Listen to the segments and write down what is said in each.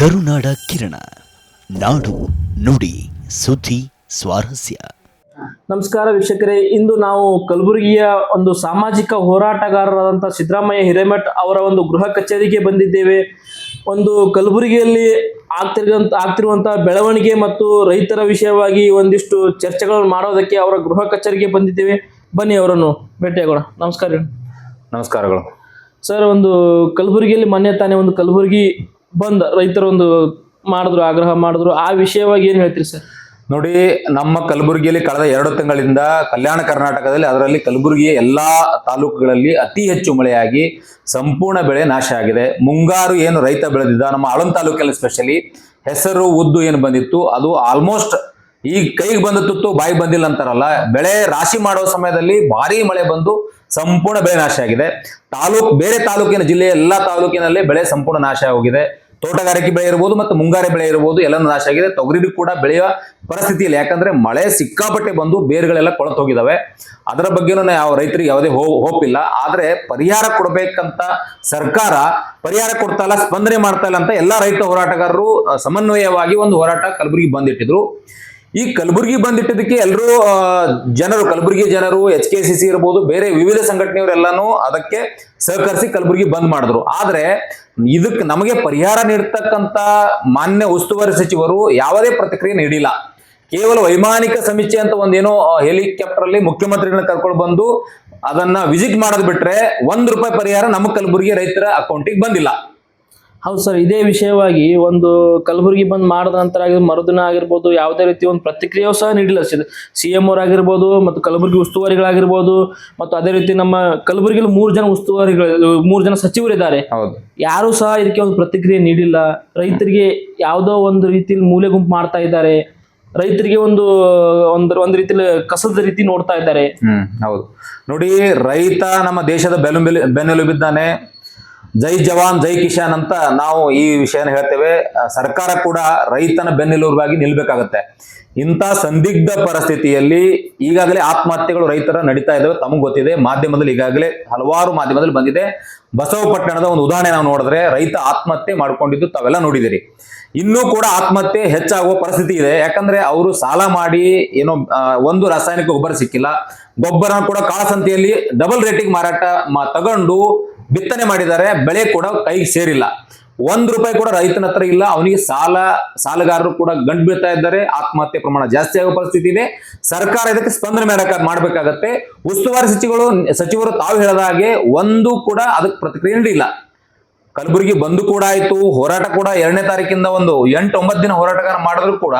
ಕರುನಾಡ ಕಿರಣ. ನಾಡು ನುಡಿ ಸುದ್ದಿ ಸ್ವಾರಸ್ಯ. ನಮಸ್ಕಾರ ವೀಕ್ಷಕರೇ. ಇಂದು ನಾವು ಕಲಬುರಗಿಯ ಒಂದು ಸಾಮಾಜಿಕ ಹೋರಾಟಗಾರರಾದಂಥ ಸಿದ್ದರಾಮಯ್ಯ ಹಿರೇಮಠ್ ಅವರ ಒಂದು ಗೃಹ ಕಚೇರಿಗೆ ಬಂದಿದ್ದೇವೆ. ಒಂದು ಕಲಬುರಗಿಯಲ್ಲಿ ಆಗ್ತಿರುವಂತ ಆಗ್ತಿರುವಂಥ ಬೆಳವಣಿಗೆ ಮತ್ತು ರೈತರ ವಿಷಯವಾಗಿ ಒಂದಿಷ್ಟು ಚರ್ಚೆಗಳನ್ನು ಮಾಡೋದಕ್ಕೆ ಅವರ ಗೃಹ ಕಚೇರಿಗೆ ಬಂದಿದ್ದೇವೆ. ಬನ್ನಿ ಅವರನ್ನು ಭೇಟಿಯಾಗೋಣ. ನಮಸ್ಕಾರ ನಮಸ್ಕಾರಗಳು. ಸರ್ ಒಂದು ಕಲಬುರಗಿಯಲ್ಲಿ ಮೊನ್ನೆ ತಾನೇ ಒಂದು ಕಲಬುರಗಿ ಬಂದ್, ರೈತರ ಒಂದು ಮಾಡಿದ್ರು, ಆಗ್ರಹ ಮಾಡಿದ್ರು, ಆ ವಿಷಯವಾಗಿ ಏನು ಹೇಳ್ತೀರಿ ಸರ್? ನೋಡಿ, ನಮ್ಮ ಕಲಬುರಗಿಯಲ್ಲಿ ಕಳೆದ ಎರಡು ತಿಂಗಳಿಂದ ಕಲ್ಯಾಣ ಕರ್ನಾಟಕದಲ್ಲಿ ಅದರಲ್ಲಿ ಕಲಬುರಗಿಯ ಎಲ್ಲಾ ತಾಲೂಕುಗಳಲ್ಲಿ ಅತಿ ಹೆಚ್ಚು ಮಳೆಯಾಗಿ ಸಂಪೂರ್ಣ ಬೆಳೆ ನಾಶ ಆಗಿದೆ. ಮುಂಗಾರು ಏನು ರೈತ ಬೆಳೆದಿದ್ದ, ನಮ್ಮ ಆಳಂದ ತಾಲೂಕಲ್ಲಿ ಸ್ಪೆಷಲಿ ಹೆಸರು, ಉದ್ದು ಏನು ಬಂದಿತ್ತು, ಅದು ಆಲ್ಮೋಸ್ಟ್ ಈಗ ಕೈಗೆ ಬಂದ ತುತ್ತು ಬಾಯಿ ಬಂದಿಲ್ಲ ಅಂತಾರಲ್ಲ, ಬೆಳೆ ರಾಶಿ ಮಾಡುವ ಸಮಯದಲ್ಲಿ ಭಾರಿ ಮಳೆ ಬಂದು ಸಂಪೂರ್ಣ ಬೆಳೆ ನಾಶ ಆಗಿದೆ. ತಾಲೂಕು, ಬೇರೆ ತಾಲೂಕಿನ ಜಿಲ್ಲೆಯ ಎಲ್ಲಾ ತಾಲೂಕಿನಲ್ಲಿ ಬೆಳೆ ಸಂಪೂರ್ಣ ನಾಶ ಆಗಿದೆ ತೋಟಗಾರಿಕೆ ಬೆಳೆ ಇರ್ಬೋದು ಮತ್ತು ಮುಂಗಾರು ಬೆಳೆ ಇರ್ಬೋದು ಎಲ್ಲ ನಾಶ ಆಗಿದೆ. ತೊಗರಿ ಕೂಡ ಬೆಳೆಯುವ ಪರಿಸ್ಥಿತಿಯಲ್ಲಿ, ಯಾಕಂದ್ರೆ ಮಳೆ ಸಿಕ್ಕಾಪಟ್ಟೆ ಬಂದು ಬೇರುಗಳೆಲ್ಲ ಕೊಳತು ಹೋಗಿದಾವೆ ಅದರ ಬಗ್ಗೆನೂ ಯಾವ ರೈತರಿಗೆ ಯಾವುದೇ ಹೋಪ್ ಇಲ್ಲ ಆದ್ರೆ ಪರಿಹಾರ ಕೊಡಬೇಕಂತ ಸರ್ಕಾರ ಪರಿಹಾರ ಕೊಡ್ತಾ ಇಲ್ಲ, ಸ್ಪಂದನೆ ಮಾಡ್ತಾ ಇಲ್ಲ ಅಂತ ಎಲ್ಲಾ ರೈತ ಹೋರಾಟಗಾರರು ಸಮನ್ವಯವಾಗಿ ಒಂದು ಹೋರಾಟ ಕಲಬುರಗಿ ಬಂದಿಟ್ಟಿದ್ರು. ಈ ಕಲಬುರಗಿ ಬಂದಿಟ್ಟಿದ್ದಕ್ಕೆ ಎಲ್ಲರೂ ಜನರು, ಕಲಬುರಗಿ ಜನರು ಎಚ್ ಕೆ ಸಿ ಸಿ ಇರ್ಬೋದು, ಬೇರೆ ವಿವಿಧ ಸಂಘಟನೆಯವರೆಲ್ಲಾನು ಅದಕ್ಕೆ ಸಹಕರಿಸಿ ಕಲಬುರಗಿ ಬಂದ್ ಮಾಡಿದ್ರು. ಆದ್ರೆ ಇದಕ್ಕೆ ನಮಗೆ ಪರಿಹಾರ ನೀಡ್ತಕ್ಕಂತ ಮಾನ್ಯ ಉಸ್ತುವಾರಿ ಸಚಿವರು ಯಾವುದೇ ಪ್ರತಿಕ್ರಿಯೆ ನೀಡಿಲ್ಲ. ಕೇವಲ ವೈಮಾನಿಕ ಸಮೀಕ್ಷೆ ಅಂತ ಒಂದೇನೋ ಹೆಲಿಕಾಪ್ಟರ್ ಅಲ್ಲಿ ಮುಖ್ಯಮಂತ್ರಿಗಳನ್ನ ಕರ್ಕೊಂಡು ಬಂದು ಅದನ್ನ ವಿಸಿಟ್ ಮಾಡೋದ್ ಬಿಟ್ರೆ ಒಂದ್ ರೂಪಾಯಿ ಪರಿಹಾರ ನಮ್ಮ ಕಲಬುರಗಿ ರೈತರ ಅಕೌಂಟಿಗೆ ಬಂದಿಲ್ಲ. ಹೌದು ಸರ್ ಇದೇ ವಿಷಯವಾಗಿ ಒಂದು ಕಲಬುರಗಿ ಬಂದ್ ಮಾಡಿದ ನಂತರ ಆಗಿರೋ ಮರುದಿನ ಆಗಿರ್ಬೋದು ಯಾವುದೇ ರೀತಿ ಒಂದು ಪ್ರತಿಕ್ರಿಯೆಯೂ ಸಹ ನೀಡಿಲ್ಲ. ಸಿ ಎಂ ಅವರಾಗಿರ್ಬೋದು ಮತ್ತು ಕಲಬುರಗಿ ಉಸ್ತುವಾರಿಗಳಾಗಿರ್ಬೋದು ಮತ್ತು ಅದೇ ರೀತಿ ನಮ್ಮ ಕಲಬುರಗಿಲಿ ಮೂರು ಜನ ಉಸ್ತುವಾರಿಗಳು ಮೂರು ಜನ ಸಚಿವರಿದ್ದಾರೆ. ಹೌದು. ಯಾರು ಸಹ ಇದಕ್ಕೆ ಒಂದು ಪ್ರತಿಕ್ರಿಯೆ ನೀಡಿಲ್ಲ. ರೈತರಿಗೆ ಯಾವುದೋ ಒಂದು ರೀತಿಯಲ್ಲಿ ಮೂಲೆ ಗುಂಪು ಮಾಡ್ತಾ ಇದ್ದಾರೆ. ರೈತರಿಗೆ ಒಂದು ಒಂದು ಒಂದು ರೀತಿಯಲ್ಲಿ ಕಸದ ರೀತಿ ನೋಡ್ತಾ ಇದ್ದಾರೆ. ಹ್ಮ್ ಹೌದು. ನೋಡಿ ರೈತ ನಮ್ಮ ದೇಶದ ಬೆನ್ನೆಲುಬು ಬೆನ್ನೆಲುಬಿದ್ದಾನೆ. ಜೈ ಜವಾನ್, ಜೈ ಕಿಶಾನ್ ಅಂತ ನಾವು ಈ ವಿಷಯನ ಹೇಳ್ತೇವೆ. ಸರ್ಕಾರ ಕೂಡ ರೈತನ ಬೆನ್ನೆಲುಬಾಗಿ ನಿಲ್ಬೇಕಾಗತ್ತೆ. ಇಂಥ ಸಂದಿಗ್ಧ ಪರಿಸ್ಥಿತಿಯಲ್ಲಿ ಈಗಾಗಲೇ ಆತ್ಮಹತ್ಯೆಗಳು ರೈತರ ನಡೀತಾ ಇದ್ದಾವೆ. ತಮಗೆ ಗೊತ್ತಿದೆ. ಮಾಧ್ಯಮದಲ್ಲಿ ಈಗಾಗಲೇ ಹಲವಾರು ಮಾಧ್ಯಮದಲ್ಲಿ ಬಂದಿದೆ. ಬಸವಪಟ್ಟಣದ ಒಂದು ಉದಾಹರಣೆ ನಾವು ನೋಡಿದ್ರೆ ರೈತ ಆತ್ಮಹತ್ಯೆ ಮಾಡ್ಕೊಂಡಿದ್ದು ತಾವೆಲ್ಲ ನೋಡಿದಿರಿ ಇನ್ನೂ ಕೂಡ ಆತ್ಮಹತ್ಯೆ ಹೆಚ್ಚಾಗುವ ಪರಿಸ್ಥಿತಿ ಇದೆ. ಯಾಕಂದ್ರೆ ಅವರು ಸಾಲ ಮಾಡಿ ಏನೋ ಒಂದು ರಾಸಾಯನಿಕ ಗೊಬ್ಬರ ಸಿಕ್ಕಿಲ್ಲ. ಗೊಬ್ಬರ ಕೂಡ ಕಾಳಸಂತೆಯಲ್ಲಿ ಡಬಲ್ ರೇಟಿಂಗ್ ಮಾರಾಟ ತಗೊಂಡು ಬಿತ್ತನೆ ಮಾಡಿದ್ದಾರೆ, ಬೆಳೆ ಕೂಡ ಕೈಗೆ ಸೇರಿಲ್ಲ. ಒಂದ್ ರೂಪಾಯಿ ಕೂಡ ರೈತನ ಹತ್ರ ಇಲ್ಲ, ಅವನಿಗೆ ಸಾಲ, ಸಾಲಗಾರರು ಕೂಡ ಗಂಟು ಬೀಳ್ತಾ ಇದ್ದಾರೆ, ಆತ್ಮಹತ್ಯೆ ಪ್ರಮಾಣ ಜಾಸ್ತಿ ಆಗೋ ಪರಿಸ್ಥಿತಿ ಇದೆ. ಸರ್ಕಾರ ಇದಕ್ಕೆ ಸ್ಪಂದನೆ ಮಾಡಕ ಮಾಡ್ಬೇಕಾಗತ್ತೆ. ಉಸ್ತುವಾರಿ ಸಚಿವರು ಸಚಿವರು ತಾವು ಹೇಳಿದ ಹಾಗೆ ಒಂದು ಕೂಡ ಅದಕ್ಕೆ ಪ್ರತಿಕ್ರಿಯೆ ನೀಡಿಲ್ಲ. ಕಲಬುರಗಿ ಬಂದು ಕೂಡ ಆಯ್ತು, ಹೋರಾಟ ಕೂಡ ಎರಡನೇ ತಾರೀಕಿಂದ ಒಂದು ಎಂಟು ಒಂಬತ್ತು ದಿನ ಹೋರಾಟಗಾರ ಮಾಡಿದ್ರು ಕೂಡ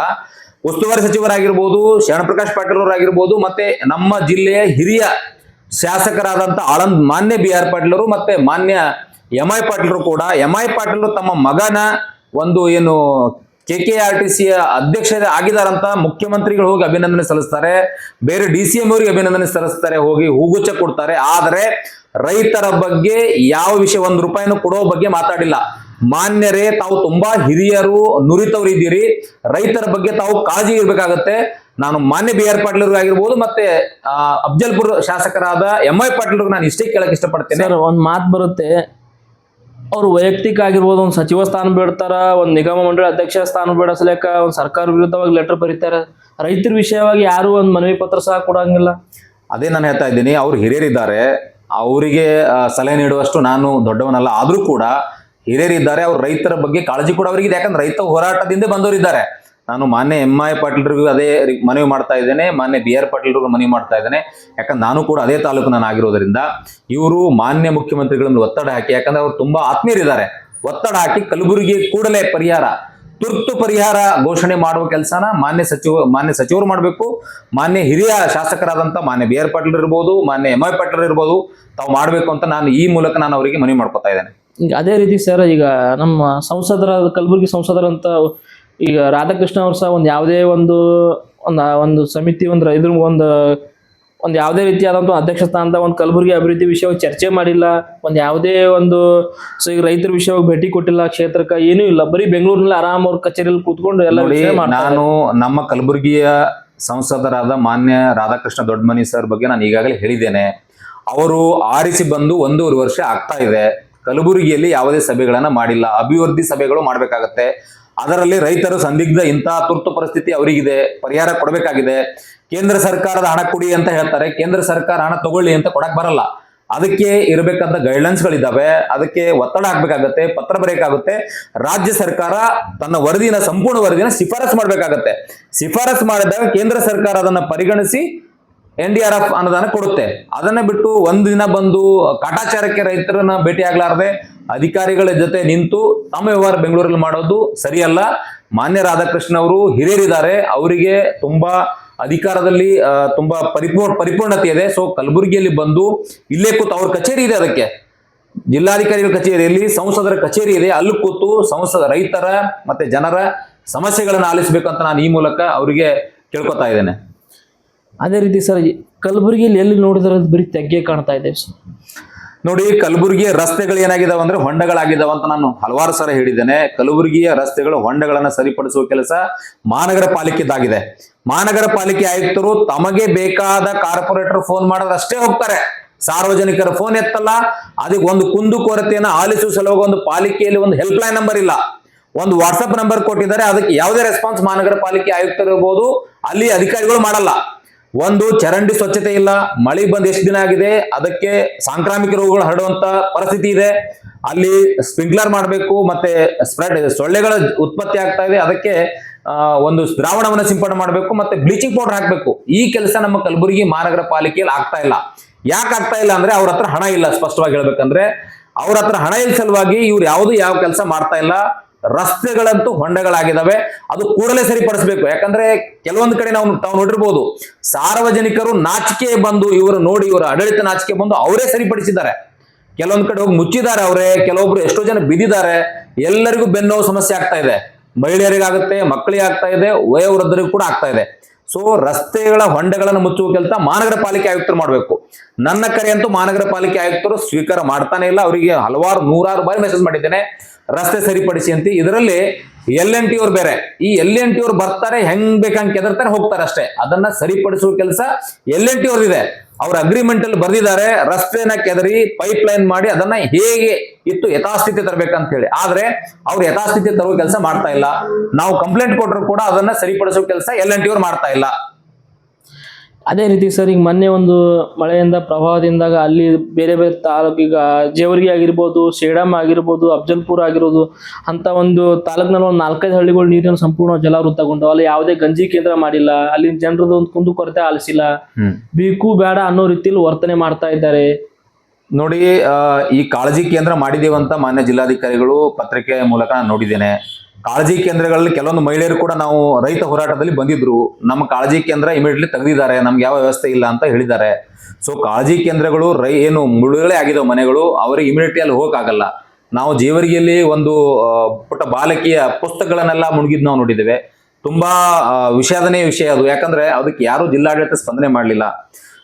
ಉಸ್ತುವಾರಿ ಸಚಿವರಾಗಿರ್ಬೋದು, ಶರಣಪ್ರಕಾಶ್ ಪಾಟೀಲ್ ಅವರಾಗಿರ್ಬೋದು, ಮತ್ತೆ ನಮ್ಮ ಜಿಲ್ಲೆಯ ಹಿರಿಯ ಶಾಸಕರಾದಂತ ಆಳಂದ್ ಮಾನ್ಯ ಬಿ ಆರ್ ಪಾಟೀಲರು ಮತ್ತೆ ಮಾನ್ಯ ಎಂ ಐ ಪಾಟೀಲರು ಕೂಡ. ಎಂ ಐ ಪಾಟೀಲರು ತಮ್ಮ ಮಗನ ಒಂದು ಏನು ಕೆ ಕೆ ಆರ್ ಟಿ ಸಿಯ ಅಧ್ಯಕ್ಷ ಆಗಿದಾರಂತ ಮುಖ್ಯಮಂತ್ರಿಗಳು ಹೋಗಿ ಅಭಿನಂದನೆ ಸಲ್ಲಿಸ್ತಾರೆ. ಬೇರೆ ಡಿ ಸಿ ಎಂ ಅವರಿಗೆ ಅಭಿನಂದನೆ ಸಲ್ಲಿಸ್ತಾರೆ, ಹೋಗಿ ಹೂಗುಚ್ಚ ಕೊಡ್ತಾರೆ. ಆದರೆ ರೈತರ ಬಗ್ಗೆ ಯಾವ ವಿಷಯ, ಒಂದು ರೂಪಾಯಿನೂ ಕೊಡೋ ಬಗ್ಗೆ ಮಾತಾಡಿಲ್ಲ. ಮಾನ್ಯರೇ ತಾವು ತುಂಬಾ ಹಿರಿಯರು ನುರಿತವರು ಇದ್ದೀರಿ. ರೈತರ ಬಗ್ಗೆ ತಾವು ಕಾಳಜಿ ಇರ್ಬೇಕಾಗತ್ತೆ. ನಾನು ಮಾನ್ಯ ಬಿ ಆರ್ ಪಾಟೀಲ್ ಆಗಿರ್ಬೋದು ಮತ್ತೆ ಅಫಜಲ್ಪುರ್ ಶಾಸಕರಾದ ಎಂ ಐ ಪಾಟೀಲ್ ನಾನು ಇಷ್ಟೇ ಕೇಳಕ್ ಇಷ್ಟಪಡ್ತೇನೆ. ಒಂದು ಮಾತು ಬರುತ್ತೆ. ಅವ್ರು ವೈಯಕ್ತಿಕ ಆಗಿರ್ಬೋದು ಒಂದು ಸಚಿವ ಸ್ಥಾನ ಬಿಡ್ತಾರ ಒಂದು ನಿಗಮ ಮಂಡಳಿ ಅಧ್ಯಕ್ಷ ಸ್ಥಾನ ಬೇಡಸ್ಲೇಕ ಒಂದು ಸರ್ಕಾರ ವಿರುದ್ಧವಾಗಿ ಲೆಟರ್ ಬರೀತಾರೆ. ರೈತರ ವಿಷಯವಾಗಿ ಯಾರು ಒಂದು ಮನವಿ ಪತ್ರ ಸಹ ಕೊಡಂಗಿಲ್ಲ. ಅದೇ ನಾನು ಹೇಳ್ತಾ ಇದ್ದೀನಿ ಅವ್ರು ಹಿರಿಯರಿದ್ದಾರೆ. ಅವರಿಗೆ ಸಲಹೆ ನೀಡುವಷ್ಟು ನಾನು ದೊಡ್ಡವನಲ್ಲ. ಆದರೂ ಕೂಡ ಹಿರಿಯರಿದ್ದಾರೆ ಅವ್ರು ರೈತರ ಬಗ್ಗೆ ಕಾಳಜಿ ಕೂಡ ಅವರಿಗೆ ಯಾಕಂದ್ರೆ ರೈತ ಹೋರಾಟದಿಂದ ಬಂದವರಿದ್ದಾರೆ ನಾನು ಮಾನ್ಯ ಎಂ ಐ ಪಾಟೀಲ್ರಿಗೂ ಅದೇ ಮನವಿ ಮಾಡ್ತಾ ಇದ್ದೇನೆ, ಮಾನ್ಯ ಬಿ ಆರ್ ಪಾಟೀಲ್ರಿಗೂ ಮನವಿ ಮಾಡ್ತಾ ಇದ್ದೇನೆ. ಯಾಕಂದ್ರೆ ನಾನು ಕೂಡ ಅದೇ ತಾಲೂಕು ನಾನು ಆಗಿರೋದ್ರಿಂದ ಇವರು ಮಾನ್ಯ ಮುಖ್ಯಮಂತ್ರಿಗಳನ್ನು ಒತ್ತಡ ಹಾಕಿ, ಯಾಕಂದ್ರೆ ಅವ್ರು ತುಂಬಾ ಆತ್ಮೀಯರಿದ್ದಾರೆ ಒತ್ತಡ ಹಾಕಿ ಕಲಬುರಗಿ ಕೂಡಲೇ ಪರಿಹಾರ, ತುರ್ತು ಪರಿಹಾರ ಘೋಷಣೆ ಮಾಡುವ ಕೆಲಸನ ಮಾನ್ಯ ಸಚಿವ, ಮಾನ್ಯ ಸಚಿವರು ಮಾಡಬೇಕು. ಮಾನ್ಯ ಹಿರಿಯ ಶಾಸಕರಾದಂಥ ಮಾನ್ಯ ಬಿ ಆರ್ ಪಾಟೀಲ್ ಇರ್ಬೋದು ಮಾನ್ಯ ಎಂ ಐ ಪಾಟೀಲ್ ಇರ್ಬೋದು ತಾವು ಮಾಡಬೇಕು ಅಂತ ನಾನು ಈ ಮೂಲಕ ನಾನು ಅವರಿಗೆ ಮನವಿ ಮಾಡ್ಕೊತಾ ಇದ್ದೇನೆ. ಈಗ ಅದೇ ರೀತಿ ಸರ್ ಈಗ ನಮ್ಮ ಸಂಸದರ ಕಲಬುರಗಿ ಸಂಸದರಂತ ಈಗ ರಾಧಾಕೃಷ್ಣ ಅವ್ರು ಸಹ ಒಂದು ಯಾವುದೇ ಒಂದು ಒಂದು ಒಂದು ಸಮಿತಿ ಒಂದು ಇದ್ರ ಒಂದು ಒಂದು ಯಾವುದೇ ರೀತಿಯಾದಂಥ ಅಧ್ಯಕ್ಷ ಸ್ಥಾನದ ಒಂದು ಕಲಬುರಗಿ ಅಭಿವೃದ್ಧಿ ವಿಷಯವಾಗಿ ಚರ್ಚೆ ಮಾಡಿಲ್ಲ ಒಂದು ಯಾವುದೇ ಒಂದು ಸೊ ಈಗ ರೈತರ ವಿಷಯವಾಗಿ ಭೇಟಿ ಕೊಟ್ಟಿಲ್ಲ ಕ್ಷೇತ್ರಕ್ಕೆ ಏನೂ ಇಲ್ಲ ಬರೀ ಬೆಂಗಳೂರಿನಲ್ಲಿ ಆರಾಮ್ ಅವ್ರ ಕಚೇರಿಯಲ್ಲಿ ಕೂತ್ಕೊಂಡು ಎಲ್ಲ ವಿಷಯ ಮಾಡ್ತಾರೆ. ನಾನು ನಮ್ಮ ಕಲಬುರಗಿಯ ಸಂಸದರಾದ ಮಾನ್ಯ ರಾಧಾಕೃಷ್ಣ ದೊಡ್ಡಮನಿ ಸರ್ ಬಗ್ಗೆ ನಾನು ಈಗಾಗಲೇ ಹೇಳಿದ್ದೇನೆ. ಅವರು ಆರಿಸಿ ಬಂದು ಒಂದೂವರೆ ವರ್ಷ ಆಗ್ತಾ ಇದೆ. ಕಲಬುರಗಿಯಲ್ಲಿ ಯಾವುದೇ ಸಭೆಗಳನ್ನ ಮಾಡಿಲ್ಲ. ಅಭಿವೃದ್ಧಿ ಸಭೆಗಳು ಮಾಡಬೇಕಾಗತ್ತೆ. ಅದರಲ್ಲಿ ರೈತರು ಸಂದಿಗ್ಧ ಇಂತಹ ತುರ್ತು ಪರಿಸ್ಥಿತಿ ಅವರಿಗಿದೆ. ಪರಿಹಾರ ಕೊಡಬೇಕಾಗಿದೆ. ಕೇಂದ್ರ ಸರ್ಕಾರದ ಹಣ ಕೊಡಿ ಅಂತ ಹೇಳ್ತಾರೆ. ಕೇಂದ್ರ ಸರ್ಕಾರ ಹಣ ತಗೊಳ್ಳಿ ಅಂತ ಕೊಡಕ್ ಬರಲ್ಲ. ಅದಕ್ಕೆ ಇರಬೇಕಾದ ಗೈಡ್ಲೈನ್ಸ್ಗಳಿದ್ದಾವೆ ಅದಕ್ಕೆ ಒತ್ತಡ ಹಾಕ್ಬೇಕಾಗತ್ತೆ. ಪತ್ರ ಬರೆಯಬೇಕಾಗುತ್ತೆ ರಾಜ್ಯ ಸರ್ಕಾರ ತನ್ನ ವರದಿನ, ಸಂಪೂರ್ಣ ವರದಿನ ಶಿಫಾರಸ್ ಮಾಡಬೇಕಾಗತ್ತೆ. ಶಿಫಾರಸ್ ಮಾಡಿದಾಗ ಕೇಂದ್ರ ಸರ್ಕಾರ ಅದನ್ನ ಪರಿಗಣಿಸಿ ಎನ್ ಡಿ ಆರ್ ಎಫ್ ಅನುದಾನ ಕೊಡುತ್ತೆ. ಅದನ್ನ ಬಿಟ್ಟು ಒಂದು ದಿನ ಬಂದು ಕಾಟಾಚಾರಕ್ಕೆ ರೈತರನ್ನ ಭೇಟಿ ಆಗ್ಲಾರ್ದೆ ಅಧಿಕಾರಿಗಳ ಜೊತೆ ನಿಂತು ತಮ್ಮ ವ್ಯವಹಾರ ಬೆಂಗಳೂರಲ್ಲಿ ಮಾಡೋದು ಸರಿಯಲ್ಲ. ಮಾನ್ಯ ರಾಧಾಕೃಷ್ಣ ಅವರು ಹಿರಿಯರಿದ್ದಾರೆ. ಅವರಿಗೆ ತುಂಬಾ ಅಧಿಕಾರದಲ್ಲಿ ತುಂಬಾ ಪರಿಪೂರ್ಣ ಪರಿಪೂರ್ಣತೆ ಇದೆ. ಸೊ ಕಲಬುರಗಿಯಲ್ಲಿ ಬಂದು ಇಲ್ಲೇ ಕೂತು ಅವ್ರ ಕಚೇರಿ ಇದೆ ಅದಕ್ಕೆ. ಜಿಲ್ಲಾಧಿಕಾರಿಗಳ ಕಚೇರಿಯಲ್ಲಿ ಸಂಸದರ ಕಚೇರಿ ಇದೆ. ಅಲ್ಲಿ ಕೂತು ಸಂಸದ ರೈತರ ಮತ್ತೆ ಜನರ ಸಮಸ್ಯೆಗಳನ್ನು ಆಲಿಸಬೇಕು ಅಂತ ನಾನು ಈ ಮೂಲಕ ಅವರಿಗೆ ಕೇಳ್ಕೊತಾ ಇದ್ದೇನೆ. ಅದೇ ರೀತಿ ಸರ್ ಕಲಬುರಗಿಯಲ್ಲಿ ಎಲ್ಲಿ ನೋಡಿದ್ರೆ ಬರೀ ತೆಗ್ಗೆ ಕಾಣ್ತಾ ಇದೆ ನೋಡಿ, ಕಲಬುರಗಿಯ ರಸ್ತೆಗಳು ಏನಾಗಿದಾವೆ ಅಂದ್ರೆ ಹೊಂಡಗಳಾಗಿದಾವೆ ಅಂತ ನಾನು ಹಲವಾರು ಸಲ ಹೇಳಿದ್ದೇನೆ. ಕಲಬುರಗಿಯ ರಸ್ತೆಗಳು ಹೊಂಡಗಳನ್ನ ಸರಿಪಡಿಸುವ ಕೆಲಸ ಮಹಾನಗರ ಪಾಲಿಕೆದಾಗಿದೆ. ಮಹಾನಗರ ಪಾಲಿಕೆ ಆಯುಕ್ತರು ತಮಗೆ ಬೇಕಾದ ಕಾರ್ಪೊರೇಟರ್ ಫೋನ್ ಮಾಡಿದ್ರೆ ಅಷ್ಟೇ ಹೋಗ್ತಾರೆ. ಸಾರ್ವಜನಿಕರ ಫೋನ್ ಎತ್ತಲ್ಲ. ಅದಕ್ಕೆ ಒಂದು ಕುಂದು ಕೊರತೆಯನ್ನು ಆಲಿಸುವ ಸಲುವಾಗಿ ಒಂದು ಪಾಲಿಕೆಯಲ್ಲಿ ಒಂದು ಹೆಲ್ಪ್ ಲೈನ್ ನಂಬರ್ ಇಲ್ಲ. ಒಂದು ವಾಟ್ಸಪ್ ನಂಬರ್ ಕೊಟ್ಟಿದ್ದಾರೆ. ಅದಕ್ಕೆ ಯಾವುದೇ ರೆಸ್ಪಾನ್ಸ್ ಮಹಾನಗರ ಪಾಲಿಕೆ ಆಯುಕ್ತರು ಇರ್ಬೋದು, ಅಲ್ಲಿ ಅಧಿಕಾರಿಗಳು ಮಾಡಲ್ಲ. ಒಂದು, ಚರಂಡಿ ಸ್ವಚ್ಛತೆ ಇಲ್ಲ, ಮಳೆ ಬಂದ್ ಎಷ್ಟು ದಿನ ಆಗಿದೆ, ಅದಕ್ಕೆ ಸಾಂಕ್ರಾಮಿಕ ರೋಗಗಳು ಹರಡುವಂತ ಪರಿಸ್ಥಿತಿ ಇದೆ. ಅಲ್ಲಿ ಸ್ಪ್ರಿಂಕ್ಲರ್ ಮಾಡಬೇಕು, ಮತ್ತೆ ಸ್ಪ್ರೆಡ್, ಸೊಳ್ಳೆಗಳ ಉತ್ಪತ್ತಿ ಆಗ್ತಾ ಇದೆ. ಅದಕ್ಕೆ ಒಂದು ದ್ರಾವಣವನ್ನು ಸಿಂಪಡಣೆ ಮಾಡಬೇಕು, ಮತ್ತೆ ಬ್ಲೀಚಿಂಗ್ ಪೌಡರ್ ಹಾಕಬೇಕು. ಈ ಕೆಲಸ ನಮ್ಮ ಕಲಬುರಗಿ ಮಹಾನಗರ ಪಾಲಿಕೆಯಲ್ಲಿ ಆಗ್ತಾ ಇಲ್ಲ. ಯಾಕೆ ಆಗ್ತಾ ಇಲ್ಲ ಅಂದ್ರೆ ಅವ್ರ ಹತ್ರ ಹಣ ಇಲ್ಲ, ಸ್ಪಷ್ಟವಾಗಿ ಹೇಳ್ಬೇಕಂದ್ರೆ ಅವ್ರ ಹತ್ರ ಹಣ ಇಲ್ಲ ಸಲುವಾಗಿ ಇವ್ರು ಯಾವುದು ಯಾವ ಕೆಲಸ ಮಾಡ್ತಾ ಇಲ್ಲ. ರಸ್ತೆಗಳಂತೂ ಹೊಂಡಗಳಾಗಿದ್ದಾವೆ ಅದು ಕೂಡಲೇ ಸರಿಪಡಿಸಬೇಕು. ಯಾಕಂದ್ರೆ ಕೆಲವೊಂದು ಕಡೆ ನಾವು ತಾವು ನೋಡಿರ್ಬೋದು, ಸಾರ್ವಜನಿಕರು ನಾಚಿಕೆ ಬಂದು ಇವರು ನೋಡಿ ಇವರ ಆಡಳಿತ ನಾಚಿಕೆ ಬಂದು ಅವರೇ ಸರಿಪಡಿಸಿದ್ದಾರೆ. ಕೆಲವೊಂದು ಕಡೆ ಹೋಗಿ ಮುಚ್ಚಿದ್ದಾರೆ ಅವರೇ, ಕೆಲವೊಬ್ರು ಎಷ್ಟೋ ಜನ ಬಿದ್ದಿದ್ದಾರೆ. ಎಲ್ಲರಿಗೂ ಬೆನ್ನೋ ಸಮಸ್ಯೆ ಆಗ್ತಾ ಇದೆ. ಮಹಿಳೆಯರಿಗಾಗುತ್ತೆ ಮಕ್ಕಳಿಗೆ ಆಗ್ತಾ ಇದೆ, ವಯೋವೃದ್ಧರಿಗೂ ಕೂಡ ಆಗ್ತಾ ಇದೆ. ಸೊ ರಸ್ತೆಗಳ ಹೊಂಡಗಳನ್ನು ಮುಚ್ಚುವ ಕೆಲಸ ಮಹಾನಗರ ಪಾಲಿಕೆ ಆಯುಕ್ತರು ಮಾಡಬೇಕು. ನನ್ನ ಕರೆ ಅಂತೂ ಮಹಾನಗರ ಪಾಲಿಕೆ ಆಯುಕ್ತರು ಸ್ವೀಕಾರ ಮಾಡ್ತಾನೆ ಇಲ್ಲ. ಅವರಿಗೆ ಹಲವಾರು ನೂರಾರು ಬಾರಿ ಮೆಸೇಜ್ ಮಾಡಿದ್ದೇನೆ. ರಸ್ತೆ ಸರಿಪಡಿಸಿ ಅಂತ. ಇದರಲ್ಲಿ ಎಲ್ ಎನ್ ಟಿ ಅವ್ರು ಬೇರೆ. ಈ ಎಲ್ ಎನ್ ಟಿ ಅವ್ರು ಬರ್ತಾರೆ, ಹೆಂಗ್ ಬೇಕಂಗೆ ಕೆದರ್ತಾರೆ ಹೋಗ್ತಾರೆ ಅಷ್ಟೇ. ಅದನ್ನ ಸರಿಪಡಿಸುವ ಕೆಲಸ ಎಲ್ ಎನ್ ಟಿ ಅವ್ರದಿದೆ ಅವ್ರ ಅಗ್ರಿಮೆಂಟ್ ಅಲ್ಲಿ ಬರ್ದಿದ್ದಾರೆ, ರಸ್ತೆನ ಕೆದರಿ ಪೈಪ್ ಲೈನ್ ಮಾಡಿ ಅದನ್ನ ಹೇಗೆ ಇತ್ತು ಯಥಾಸ್ಥಿತಿ ತರಬೇಕಂತ ಹೇಳಿ ಆದ್ರೆ ಅವ್ರು ಯಥಾಸ್ಥಿತಿ ತರುವ ಕೆಲಸ ಮಾಡ್ತಾ ಇಲ್ಲ. ನಾವು ಕಂಪ್ಲೇಂಟ್ ಕೊಟ್ಟರು ಕೂಡ ಅದನ್ನ ಸರಿಪಡಿಸುವ ಕೆಲಸ ಎಲ್ ಎನ್ ಟಿ ಅವ್ರು ಮಾಡ್ತಾ ಇಲ್ಲ. ಅದೇ ರೀತಿ ಸರ್ ಈಗ ಮೊನ್ನೆ ಒಂದು ಮಳೆಯಿಂದ ಪ್ರವಾಹದಿಂದಾಗ ಅಲ್ಲಿ ಬೇರೆ ಬೇರೆ ತಾಲೂಕು ಈಗ ಜೇವರ್ಗಿ ಆಗಿರ್ಬೋದು ಸೇಡಮ್ ಆಗಿರ್ಬೋದು ಅಫ್ಜಲ್ಪುರ ಆಗಿರೋದು ಅಂತ ಒಂದು ತಾಲೂಕಿನಲ್ಲಿ ಒಂದು ನಾಲ್ಕೈದು ಹಳ್ಳಿಗಳು ನೀರಿನ ಸಂಪೂರ್ಣ ಜಲಾವೃತಗೊಂಡವು. ಅಲ್ಲಿ ಯಾವುದೇ ಗಂಜಿ ಕೇಂದ್ರ ಮಾಡಿಲ್ಲ. ಅಲ್ಲಿ ಜನರದ್ದು ಒಂದು ಕುಂದು ಕೊರತೆ ಆಲಿಸಿಲ್ಲ. ಬೇಕು ಬೇಡ ಅನ್ನೋ ರೀತಿಯಲ್ಲಿ ವರ್ತನೆ ಮಾಡ್ತಾ ಇದ್ದಾರೆ. ನೋಡಿ ಈ ಕಾಳಜಿ ಕೇಂದ್ರ ಮಾಡಿದೀವಂತ ಮಾನ್ಯ ಜಿಲ್ಲಾಧಿಕಾರಿಗಳು ಪತ್ರಿಕೆ ಮೂಲಕ ನೋಡಿದ್ದೇನೆ. ಕಾಳಜಿ ಕೇಂದ್ರಗಳಲ್ಲಿ ಕೆಲವೊಂದು ಮಹಿಳೆಯರು ಕೂಡ ನಾವು ರೈತ ಹೋರಾಟದಲ್ಲಿ ಬಂದಿದ್ರು. ನಮ್ಮ ಕಾಳಜಿ ಕೇಂದ್ರ ಇಮಿಡಿಯೇಟ್ಲಿ ತೆಗೆದಿದ್ದಾರೆ. ನಮ್ಗೆ ಯಾವ ವ್ಯವಸ್ಥೆ ಇಲ್ಲ ಅಂತ ಹೇಳಿದ್ದಾರೆ. ಸೊ ಕಾಳಜಿ ಕೇಂದ್ರಗಳು ರೈ, ಏನು ಮುಳುಗಡೆ ಆಗಿದಾವೆ ಮನೆಗಳು. ಅವರಿಗೆ ಇಮಿಡಿಯೇಟ್ಲಿ ಅಲ್ಲಿ ಹೋಗಕ್ಕಾಗಲ್ಲ. ನಾವು ಜೇವರಿಗೆಯಲ್ಲಿ ಒಂದು ಪುಟ್ಟ ಬಾಲಕಿಯ ಪುಸ್ತಕಗಳನ್ನೆಲ್ಲ ಮುಳುಗಿದ್ ನಾವು ನೋಡಿದ್ದೇವೆ. ತುಂಬಾ ವಿಷಾದನೀಯ ವಿಷಯ ಅದು. ಯಾಕಂದ್ರೆ ಅದಕ್ಕೆ ಯಾರು ಜಿಲ್ಲಾಡಳಿತ ಸ್ಪಂದನೆ ಮಾಡಲಿಲ್ಲ.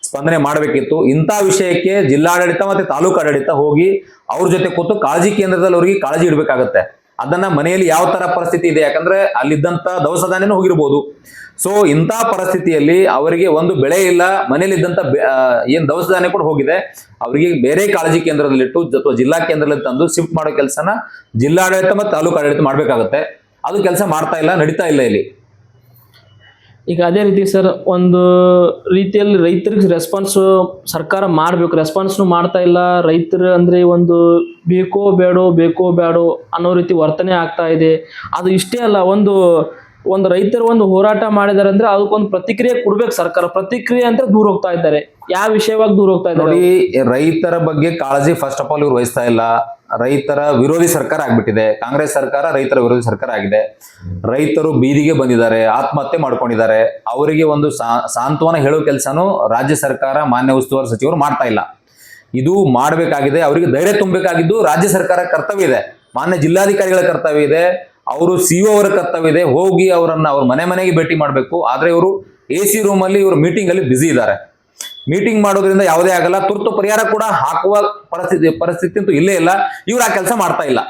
ಸ್ಪಂದನೆ ಮಾಡಬೇಕಿತ್ತು. ಇಂಥ ವಿಷಯಕ್ಕೆ ಜಿಲ್ಲಾಡಳಿತ ಮತ್ತೆ ತಾಲೂಕು ಆಡಳಿತ ಹೋಗಿ ಅವ್ರ ಜೊತೆ ಕೂತು ಕಾಳಜಿ ಕೇಂದ್ರದಲ್ಲಿ ಅವರಿಗೆ ಕಾಳಜಿ ಇಡಬೇಕಾಗತ್ತೆ. ಅದನ್ನ ಮನೆಯಲ್ಲಿ ಯಾವ ತರ ಪರಿಸ್ಥಿತಿ ಇದೆ? ಯಾಕಂದ್ರೆ ಅಲ್ಲಿದ್ದಂತ ದವಸ ಧಾನ್ಯನೂ ಹೋಗಿರ್ಬೋದು. ಸೊ ಇಂಥ ಪರಿಸ್ಥಿತಿಯಲ್ಲಿ ಅವರಿಗೆ ಒಂದು ಬೆಳೆ ಇಲ್ಲ. ಮನೆಯಲ್ಲಿ ಇದ್ದಂತ ಏನ್ ದವಸ ಧಾನ್ಯ ಕೂಡ ಹೋಗಿದೆ. ಅವರಿಗೆ ಬೇರೆ ಕಾಳಜಿ ಕೇಂದ್ರದಲ್ಲಿಟ್ಟು, ಅಥವಾ ಜಿಲ್ಲಾ ಕೇಂದ್ರದಲ್ಲಿ ತಂದು ಶಿಫ್ಟ್ ಮಾಡೋ ಕೆಲಸನ ಜಿಲ್ಲಾಡಳಿತ ಮತ್ತು ತಾಲೂಕು ಆಡಳಿತ ಮಾಡ್ಬೇಕಾಗತ್ತೆ. ಅದು ಕೆಲಸ ಮಾಡ್ತಾ ಇಲ್ಲ, ನಡೀತಾ ಇಲ್ಲ ಇಲ್ಲಿ. ಈಗ ಅದೇ ರೀತಿ ಸರ್, ಒಂದು ರೀತಿಯಲ್ಲಿ ರೈತರಿಗೆ ರೆಸ್ಪಾನ್ಸು ಸರ್ಕಾರ ಮಾಡಬೇಕು. ರೆಸ್ಪಾನ್ಸ್ನು ಮಾಡ್ತಾ ಇಲ್ಲ. ರೈತರು ಅಂದರೆ ಒಂದು ಬೇಕೋ ಬೇಡೋ ಬೇಕೋ ಬೇಡೋ ಅನ್ನೋ ರೀತಿ ವರ್ತನೆ ಆಗ್ತಾ ಇದೆ. ಅದು ಇಷ್ಟೇ ಅಲ್ಲ, ಒಂದು ಒಂದು ರೈತರು ಒಂದು ಹೋರಾಟ ಮಾಡಿದ್ದಾರೆ ಅಂದ್ರೆ ಅದಕ್ಕೊಂದು ಪ್ರತಿಕ್ರಿಯೆ ಕೊಡ್ಬೇಕು ಸರ್ಕಾರ. ಪ್ರತಿಕ್ರಿಯೆ ಅಂತ ದೂರ ಹೋಗ್ತಾ ಇದ್ದಾರೆ. ಯಾವ ವಿಷಯವಾಗಿ ದೂರ ಹೋಗ್ತಾ ಇದ್ದಾರೆ? ರೈತರ ಬಗ್ಗೆ ಕಾಳಜಿ ಫಸ್ಟ್ ಆಫ್ ಆಲ್ ಇವ್ರು ವಹಿಸ್ತಾ ಇಲ್ಲ. ರೈತರ ವಿರೋಧಿ ಸರ್ಕಾರ ಆಗ್ಬಿಟ್ಟಿದೆ. ಕಾಂಗ್ರೆಸ್ ಸರ್ಕಾರ ರೈತರ ವಿರೋಧಿ ಸರ್ಕಾರ ಆಗಿದೆ. ರೈತರು ಬೀದಿಗೆ ಬಂದಿದ್ದಾರೆ, ಆತ್ಮಹತ್ಯೆ ಮಾಡ್ಕೊಂಡಿದ್ದಾರೆ. ಅವರಿಗೆ ಒಂದು ಸಾ- ಸಾಂತ್ವನ ಹೇಳೋ ಕೆಲಸನೂ ರಾಜ್ಯ ಸರ್ಕಾರ, ಮಾನ್ಯ ಉಸ್ತುವಾರಿ ಸಚಿವರು ಮಾಡ್ತಾ ಇಲ್ಲ. ಇದು ಮಾಡಬೇಕಾಗಿದೆ, ಅವರಿಗೆ ಧೈರ್ಯ ತುಂಬಬೇಕಾಗಿದ್ದು ರಾಜ್ಯ ಸರ್ಕಾರ ಕರ್ತವ್ಯ ಇದೆ. ಮಾನ್ಯ ಜಿಲ್ಲಾಧಿಕಾರಿಗಳ ಕರ್ತವ್ಯ ಇದೆ. ಅವರು ಸಿಒ ಅವರ ಕರ್ತವ್ಯ ಇದೆ. ಹೋಗಿ ಅವರನ್ನ ಅವ್ರ ಮನೆ ಮನೆಗೆ ಭೇಟಿ ಮಾಡಬೇಕು. ಆದರೆ ಇವರು ಎ ಸಿ ರೂಮಲ್ಲಿ ಇವರು ಮೀಟಿಂಗ್ ಅಲ್ಲಿ ಬ್ಯುಸಿ ಇದ್ದಾರೆ. ಮೀಟಿಂಗ್ ಮಾಡೋದ್ರಿಂದ ಯಾವುದೇ ಆಗಲ್ಲ. ತುರ್ತು ಪರಿಹಾರ ಕೂಡ ಹಾಕುವ ಪರಿಸ್ಥಿತಿ ಪರಿಸ್ಥಿತಿ ಅಂತೂ ಇಲ್ಲೇ ಇಲ್ಲ. ಇವ್ರು ಆ ಕೆಲಸ ಮಾಡ್ತಾ ಇಲ್ಲ.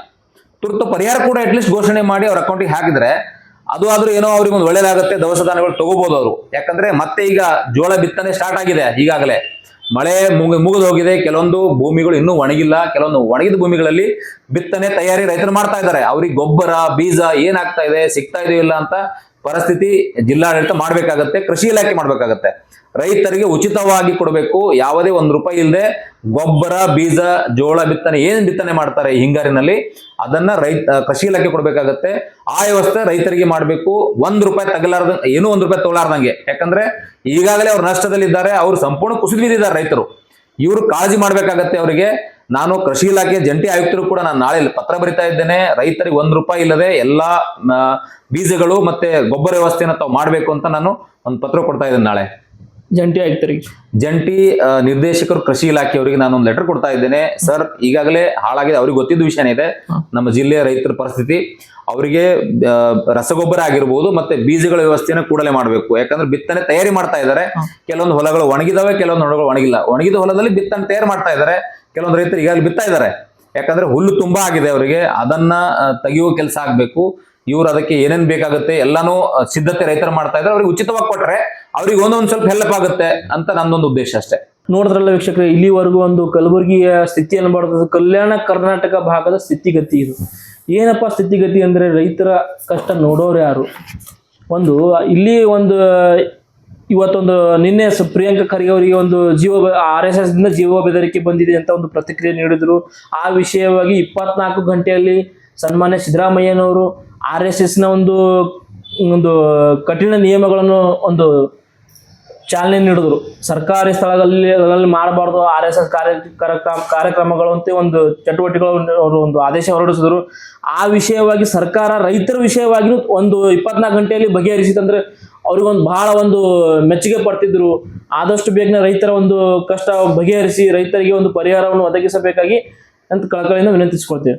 ತುರ್ತು ಪರಿಹಾರ ಕೂಡ ಅಟ್ಲೀಸ್ಟ್ ಘೋಷಣೆ ಮಾಡಿ ಅವ್ರ ಅಕೌಂಟಿಗೆ ಹಾಕಿದ್ರೆ ಅದು ಆದ್ರೂ ಏನೋ ಅವ್ರಿಗೆ ಒಂದು ಒಳ್ಳೇದಾಗುತ್ತೆ ದವಸ ಧಾನ್ಯಗಳು ತಗೋಬಹುದು ಅವರು. ಯಾಕಂದ್ರೆ ಮತ್ತೆ ಈಗ ಜೋಳ ಬಿತ್ತನೆ ಸ್ಟಾರ್ಟ್ ಆಗಿದೆ ಈಗಾಗಲೇ. ಮಳೆ ಮುಗಿ, ಮುಗಿದು ಹೋಗಿದೆ. ಕೆಲವೊಂದು ಭೂಮಿಗಳು ಇನ್ನೂ ಒಣಗಿಲ್ಲ. ಕೆಲವೊಂದು ಒಣಗಿದ ಭೂಮಿಗಳಲ್ಲಿ ಬಿತ್ತನೆ ತಯಾರಿ ರೈತರು ಮಾಡ್ತಾ ಇದ್ದಾರೆ. ಅವ್ರಿಗೆ ಗೊಬ್ಬರ, ಬೀಜ ಏನಾಗ್ತಾ ಇದೆ, ಸಿಗ್ತಾ ಇದೆಯೋ ಇಲ್ಲ ಅಂತ ಪರಿಸ್ಥಿತಿ ಜಿಲ್ಲಾಡಳಿತ ಮಾಡ್ಬೇಕಾಗತ್ತೆ, ಕೃಷಿ ಇಲಾಖೆ ಮಾಡ್ಬೇಕಾಗತ್ತೆ. ರೈತರಿಗೆ ಉಚಿತವಾಗಿ ಕೊಡಬೇಕು. ಯಾವುದೇ ಒಂದು ರೂಪಾಯಿ ಇಲ್ಲದೆ ಗೊಬ್ಬರ, ಬೀಜ, ಜೋಳ ಬಿತ್ತನೆ, ಏನು ಬಿತ್ತನೆ ಮಾಡ್ತಾರೆ ಹಿಂಗಾರಿನಲ್ಲಿ, ಅದನ್ನ ರೈತ ಕೃಷಿ ಇಲಾಖೆ ಕೊಡಬೇಕಾಗತ್ತೆ. ಆ ವ್ಯವಸ್ಥೆ ರೈತರಿಗೆ ಮಾಡಬೇಕು. ಒಂದ್ ರೂಪಾಯಿ ತಗಲಾರ್ದ, ಏನೂ ಒಂದ್ ರೂಪಾಯಿ ತಗೊಳಾರ್ದಂಗೆ. ಯಾಕಂದ್ರೆ ಈಗಾಗಲೇ ಅವ್ರು ನಷ್ಟದಲ್ಲಿದ್ದಾರೆ, ಅವ್ರು ಸಂಪೂರ್ಣ ಕುಸಿದಿದ್ದಾರೆ ರೈತರು. ಇವರು ಕಾಳಜಿ ಮಾಡ್ಬೇಕಾಗತ್ತೆ ಅವರಿಗೆ. ನಾನು ಕೃಷಿ ಇಲಾಖೆ ಜಂಟಿ ಆಯುಕ್ತರು ಕೂಡ ನಾನು ನಾಳೆ ಪತ್ರ ಬರಿತಾ ಇದ್ದೇನೆ. ರೈತರಿಗೆ ಒಂದ್ ರೂಪಾಯಿ ಇಲ್ಲದೆ ಎಲ್ಲಾ ಬೀಜಗಳು ಮತ್ತೆ ಗೊಬ್ಬರ ವ್ಯವಸ್ಥೆಯನ್ನು ತಾವು ಮಾಡಬೇಕು ಅಂತ ನಾನು ಒಂದು ಪತ್ರ ಕೊಡ್ತಾ ಇದ್ದೇನೆ ನಾಳೆ. ಜಂಟಿ ಆಯುಕ್ತರಿಗೆ ಜಂಟಿ ನಿರ್ದೇಶಕರು ಕೃಷಿ ಇಲಾಖೆಯವರಿಗೆ ನಾನು ಒಂದು ಲೆಟರ್ ಕೊಡ್ತಾ ಇದ್ದೇನೆ. ಸರ್ ಈಗಾಗಲೇ ಹಾಳಾಗಿದೆ. ಅವ್ರಿಗೆ ಗೊತ್ತಿದ್ದ ವಿಷಯನೇ ಇದೆ. ನಮ್ಮ ಜಿಲ್ಲೆಯ ರೈತರ ಪರಿಸ್ಥಿತಿ. ಅವರಿಗೆ ರಸಗೊಬ್ಬರ ಆಗಿರ್ಬೋದು ಮತ್ತೆ ಬೀಜಗಳ ವ್ಯವಸ್ಥೆನ ಕೂಡಲೇ ಮಾಡಬೇಕು. ಯಾಕಂದ್ರೆ ಬಿತ್ತನೆ ತಯಾರಿ ಮಾಡ್ತಾ ಇದ್ದಾರೆ. ಕೆಲವೊಂದು ಹೊಲಗಳು ಒಣಗಿದಾವೆ ಕೆಲವೊಂದು ಹೊಲಗಳು ಒಣಗಿಲ್ಲ. ಒಣಗಿದ ಹೊಲದಲ್ಲಿ ಬಿತ್ತನೆ ತಯಾರು ಮಾಡ್ತಾ ಇದ್ದಾರೆ. ಕೆಲವೊಂದು ರೈತರು ಈಗಾಗಲೇ ಬಿತ್ತಾ ಇದ್ದಾರೆ. ಯಾಕಂದ್ರೆ ಹುಲ್ಲು ತುಂಬಾ ಆಗಿದೆ ಅವರಿಗೆ. ಅದನ್ನ ತೆಗೆಯುವ ಕೆಲಸ ಆಗ್ಬೇಕು. ಇವ್ರು ಅದಕ್ಕೆ ಏನೇನ್ ಬೇಕಾಗುತ್ತೆ ಎಲ್ಲಾನು ಸಿದ್ಧತೆ ರೈತರು ಮಾಡ್ತಾ ಇದ್ದಾರೆ. ಅವ್ರಿಗೆ ಉಚಿತವಾಗಿ ಕೊಟ್ರೆ ಅವ್ರಿಗೆ ಒಂದೊಂದ್ ಸ್ವಲ್ಪ ಹೆಲ್ಪ್ ಆಗುತ್ತೆ ಅಂತ ನಂದೊಂದು ಉದ್ದೇಶ ಅಷ್ಟೇ. ನೋಡಿದ್ರಲ್ಲ ವೀಕ್ಷಕರು, ಇಲ್ಲಿವರೆಗೂ ಒಂದು ಕಲಬುರಗಿಯ ಸ್ಥಿತಿಯನ್ನು ಬರ್ತದೆ ಕಲ್ಯಾಣ ಕರ್ನಾಟಕ ಭಾಗದ ಸ್ಥಿತಿಗತಿ ಇದು. ಏನಪ್ಪ ಸ್ಥಿತಿಗತಿ ಅಂದ್ರೆ ರೈತರ ಕಷ್ಟ ನೋಡೋರು ಯಾರು? ಒಂದು, ಇಲ್ಲಿ ಒಂದು, ಇವತ್ತೊಂದು, ನಿನ್ನೆ ಪ್ರಿಯಾಂಕಾ ಖರ್ಗೆ ಅವರಿಗೆ ಒಂದು ಜೀವ ಆರ್ ಎಸ್ ಎಸ್ ದಿಂದ ಜೀವ ಬೆದರಿಕೆ ಬಂದಿದೆ ಅಂತ ಒಂದು ಪ್ರತಿಕ್ರಿಯೆ ನೀಡಿದ್ರು. ಆ ವಿಷಯವಾಗಿ ಇಪ್ಪತ್ನಾಲ್ಕು ಗಂಟೆಯಲ್ಲಿ ಸನ್ಮಾನ್ಯ ಸಿದ್ದರಾಮಯ್ಯನವರು ಆರ್ ಎಸ್ ಎಸ್ನ ಒಂದು ಒಂದು ಕಠಿಣ ನಿಯಮಗಳನ್ನು ಒಂದು ಚಾಲನೆ ನೀಡಿದ್ರು. ಸರ್ಕಾರಿ ಸ್ಥಳಗಳಲ್ಲಿ ಮಾಡಬಾರ್ದು ಆರ್ ಎಸ್ ಎಸ್ ಕಾರ್ಯ, ಕಾರ್ಯಕ್ರಮ, ಕಾರ್ಯಕ್ರಮಗಳು ಅಂತ ಒಂದು ಚಟುವಟಿಕೆಗಳು ಅವರು ಒಂದು ಆದೇಶ ಹೊರಡಿಸಿದ್ರು. ಆ ವಿಷಯವಾಗಿ ಸರ್ಕಾರ ರೈತರ ವಿಷಯವಾಗಿ ಒಂದು ಇಪ್ಪತ್ನಾಲ್ಕು ಗಂಟೆಯಲ್ಲಿ ಬಗೆಹರಿಸಿತಂದ್ರೆ ಅವ್ರಿಗೊಂದು ಬಹಳ ಒಂದು ಮೆಚ್ಚುಗೆ ಪಡ್ತಿದ್ರು. ಆದಷ್ಟು ಬೇಗನೆ ರೈತರ ಒಂದು ಕಷ್ಟ ಬಗೆಹರಿಸಿ ರೈತರಿಗೆ ಒಂದು ಪರಿಹಾರವನ್ನು ಒದಗಿಸಬೇಕಾಗಿ ಅಂತ ಕಳಕಳಿಯಿಂದ ವಿನಂತಿಸಿಕೊಳ್ತೇವೆ.